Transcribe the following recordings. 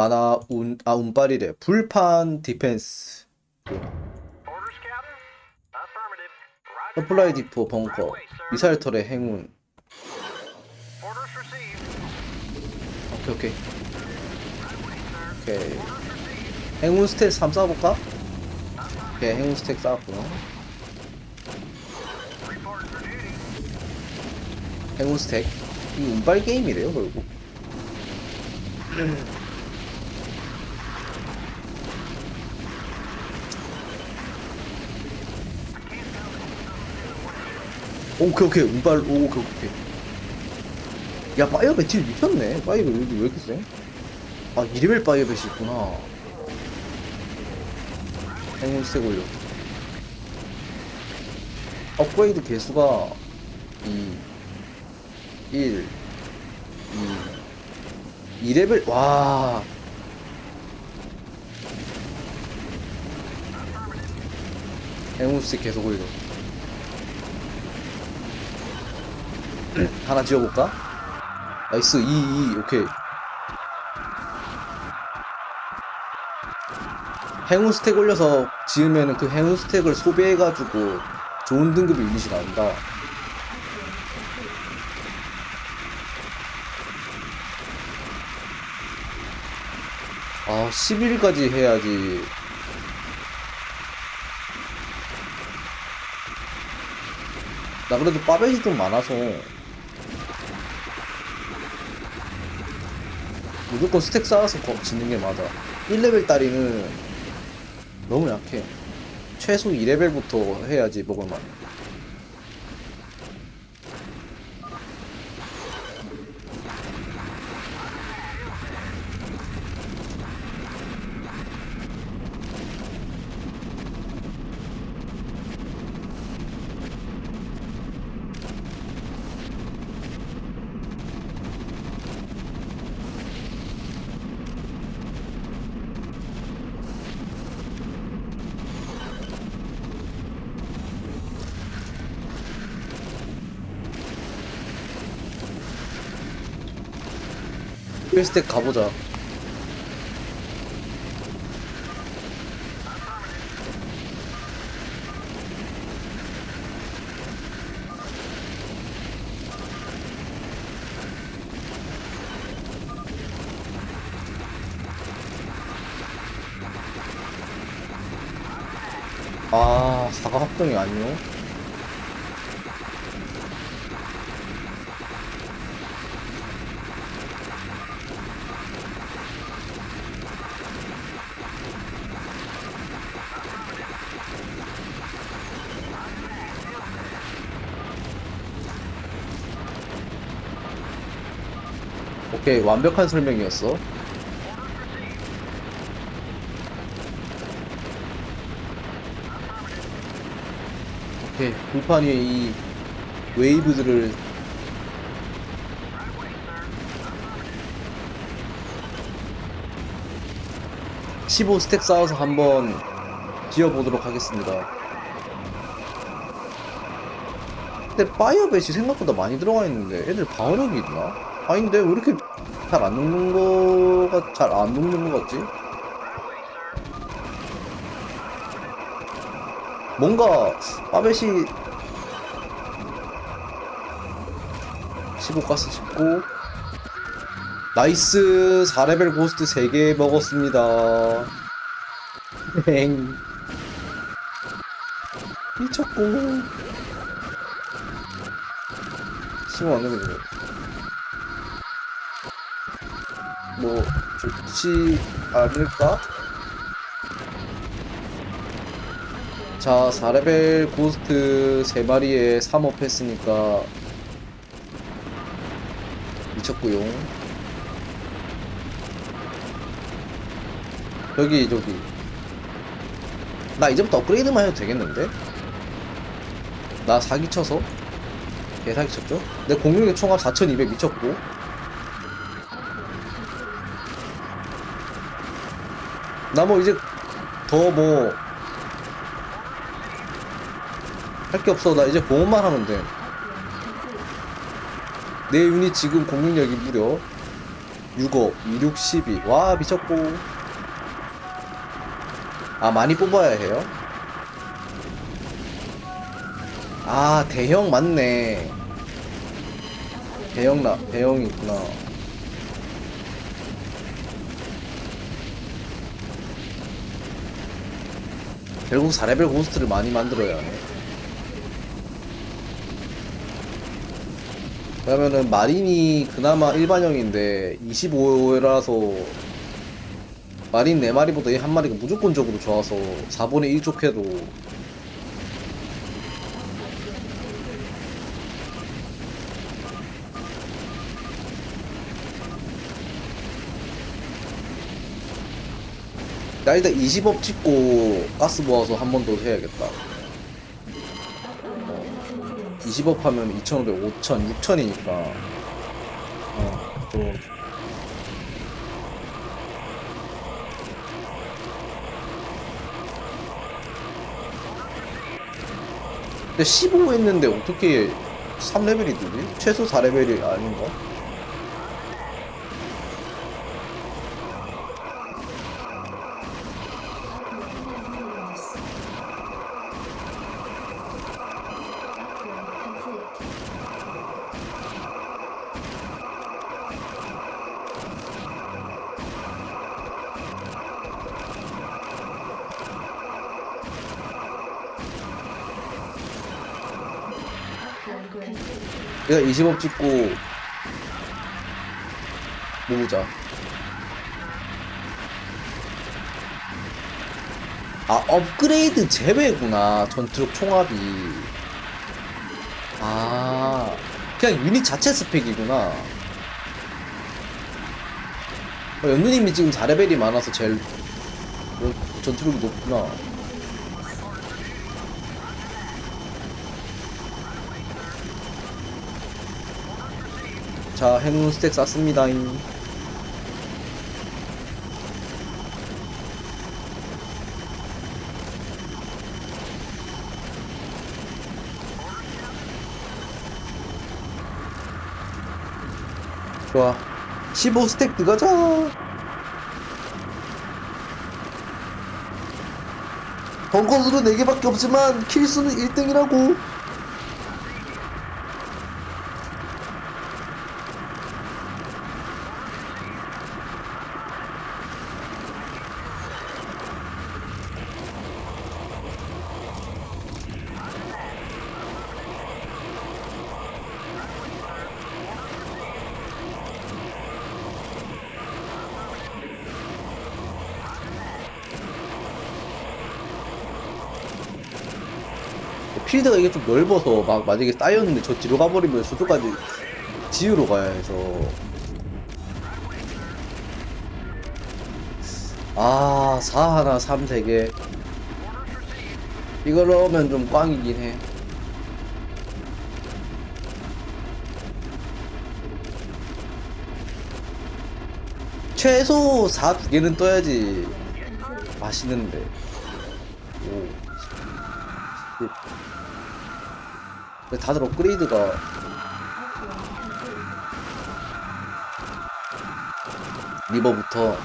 만화 운, 아 운빨이래 불판 디펜스. 서플라이 디포 벙커 미사일 털의 행운. 오케이 오케이 오케이 행운 스택 3 쌓아볼까? 오케이 행운 스택 쌓았구나. 행운 스택 이 운빨 게임이래요 결국 오케이 오케이. 운빨 오 오케이 오케이. 야 파이어벳 딜 미쳤네. 파이어벳 여기 왜 이렇게 세? 아 이레벨 파이어벳이 있구나. 행운 스택 올려. 업그레이드 개수가 2 1 2 2레벨 와. 행운 스택 계속 올려 하나 지어볼까? 나이스 2 2 오케이. 행운 스택 올려서 지으면은 그 행운 스택을 소비해가지고 좋은 등급의 유닛이 나온다. 아 11까지 해야지. 나 그래도 빠벳이 좀 많아서 무조건 스택 쌓아서 거- 짓는 게 맞아. 1레벨 따리는 너무 약해. 최소 2레벨부터 해야지 먹을만 스택 가보자. 아 사과 합동이 아니요 오케이 완벽한 설명이었어. 오케이 불판 위에 이 웨이브들을 (15 스택) 쌓아서 한번 지어보도록 하겠습니다. 근데 파이어벳이 생각보다 많이 들어가 있는데 애들 방어력이 있나? 아닌데? 왜 이렇게 잘 안 녹는 거가 잘 안 녹는 거 같지? 뭔가 파벳이 15가스 찍고 나이스 4레벨 고스트 3개 먹었습니다. 행 미쳤고 심어 안 되거든요 뭐 좋지 않을까? 자 4레벨 고스트 3마리에 3업 했으니까 미쳤구요 여기 저기 나 이제부터 업그레이드만 해도 되겠는데? 나 사기 쳐서 개 사기 쳤죠? 내 공격의 총합 4200 미쳤고 나 뭐 이제 더 뭐 할 게 없어. 나 이제 보험만 하면 돼내 유닛 지금 공격력이 무려 6억 26, 12. 와 미쳤고. 아 많이 뽑아야 해요? 아 대형 맞네. 대형 나 대형이 있구나 결국 4레벨 고스트를 많이 만들어야 하네. 그러면은 마린이 그나마 일반형인데 25라서 마린 4마리보다 한 마리가 무조건적으로 좋아서 4분의 1 족해도 나 일단 20업 찍고 가스 모아서 한 번 더 해야겠다 20업 하면 2,500, 5,000, 6,000이니까 어, 좀 근데 15 했는데 어떻게 3레벨이 되지? 최소 4레벨이 아닌가? 내가 20업 찍고 모으자. 아 업그레이드 제외구나 전투력 총합이. 아 그냥 유닛 자체 스펙이구나. 어, 연누님이 지금 4레벨이 많아서 제일 어, 전투력이 높구나 자 행운 스택 쌌습니다 잉. 좋아. 15 스택 들어가자. 벙커수는 4개밖에 없지만 킬수는 1등이라고 필드가 이게 좀 넓어서 막 만약에 쌓였는데 저 뒤로 가버리면 저쪽까지 지우러 가야 해서 아, 4 하나, 3 3개. 이거라면 좀 꽝이긴 해. 최소 4두 개는 떠야지 맛있는데. 오. 근데 다들 업그레이드가 리버부터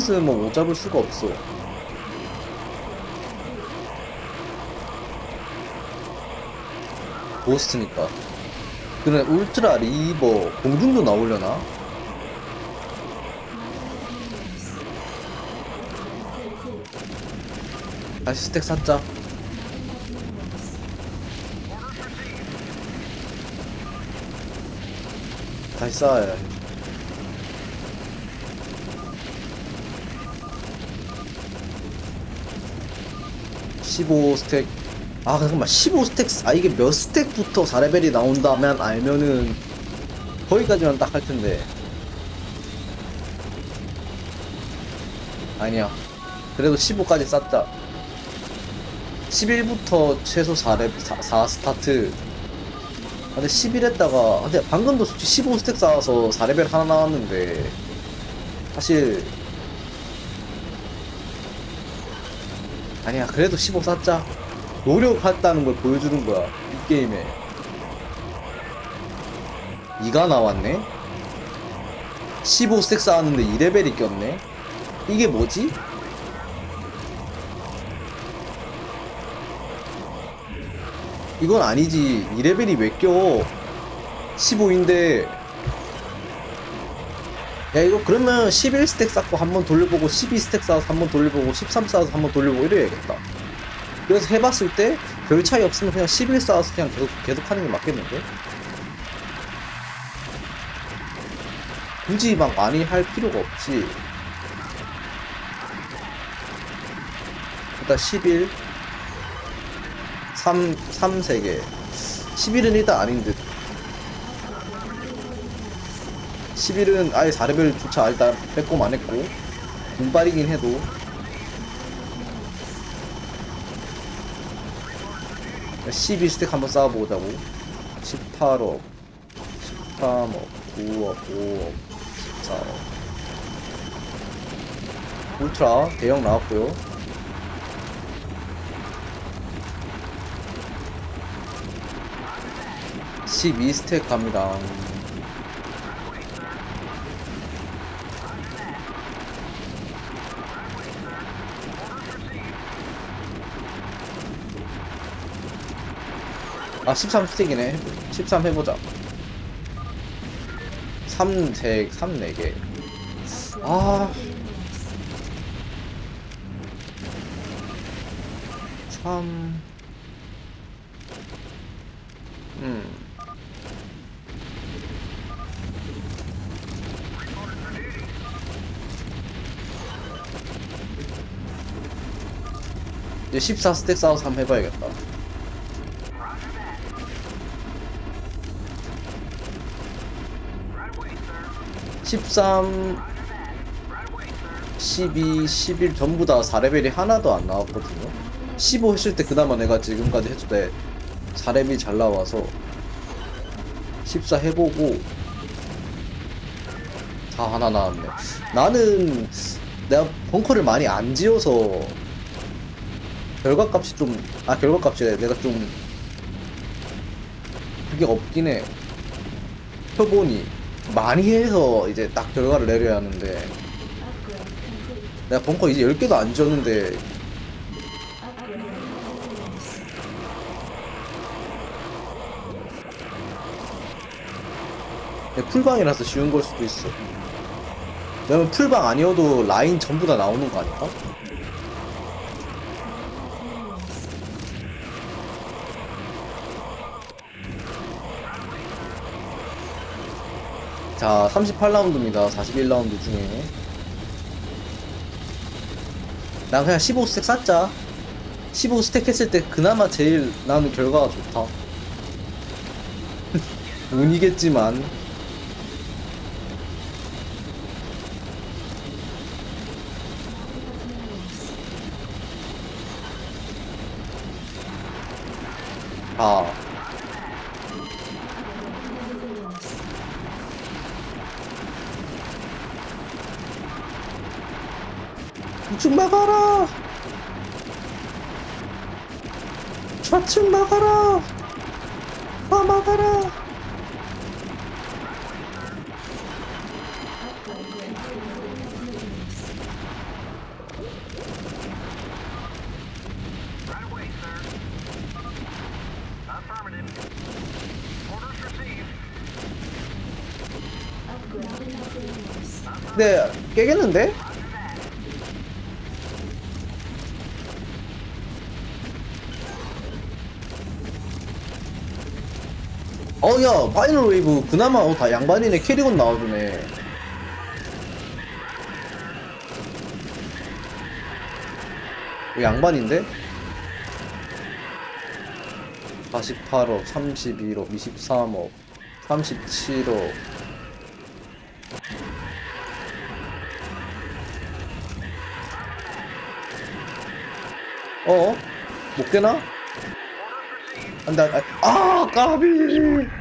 유닛은 뭐못 잡을 수가 없어. 고스트니까. 그래 울트라 리버 공중도 나오려나? 다시 스택 샀자. 다시 쌓아야 해. (15 스택) 아 잠깐만. 15 스택 아 이게 몇 스택부터 4레벨이 나온다면 알면은 거기까지만 딱 할 텐데. 아니야. 그래도 15까지 쌌다. 11부터 최소 4레벨 4, 4 스타트. 근데 11 했다가 근데 방금도 솔직히 15스택 쌓아서 4레벨 하나 나왔는데 사실 아니야. 그래도 15 쌓자 노력했다는 걸 보여주는 거야 이 게임에. 2가 나왔네? 15스택 쌓았는데 2레벨이 꼈네? 이게 뭐지? 이건 아니지. 2레벨이 왜 껴? 15인데. 야 이거 그러면 11스택 쌓고 한 번 돌려보고 12스택 쌓아서 한 번 돌려보고 13 쌓아서 한 번 돌려보고 이래야겠다 그래서 해봤을 때 별 차이 없으면 그냥 11 쌓아서 그냥 계속, 계속 하는 게 맞겠는데? 굳이 막 많이 할 필요가 없지. 일단 11 3, 3 3개. 11은 일단 아닌 듯. 11은 아예 4레벨조차 일단 빼꼼 안 했고 분발이긴 해도 12스택 한번 쌓아보자고. 18억. 13억. 9억. 5억. 14억. 울트라 대형 나왔고요. 12스택 갑니다. 아, 13스택이네. 13 해보자. 3, 3, 3, 4개. 아. 3. 음. 이제 14 스택 싸워서 한번 해봐야겠다. 13, 12, 11 전부 다 4레벨이 하나도 안 나왔거든요. 15 했을 때 그나마 내가 지금까지 했을 때 4레벨이 잘 나와서 14 해보고 다 하나 나왔네. 나는 내가 벙커를 많이 안 지어서 결과값이 좀, 아, 결과값이래. 내가 좀 그게 없긴 해. 표본이 많이 해서 이제 딱 결과를 내려야 하는데. 내가 벙커 이제 10개도 안 지었는데. 근데 풀방이라서 쉬운 걸 수도 있어. 왜냐면 풀방 아니어도 라인 전부 다 나오는 거 아닐까? 자, 38라운드입니다. 41라운드 중에. 난 그냥 15스택 쌓자. 15스택 했을 때 그나마 제일 나는 결과가 좋다. 운이겠지만. 아. 우측 막아라! 좌측 막아라! 아 막아라! 네, 깨겠는데? 야, 파이널 웨이브, 그나마, 어, 다 양반이네, 캐리건 나와주네. 이거 양반인데? 48억, 31억, 23억, 37억. 어? 못 깨나? 안 돼, 안 돼. 아, 까비!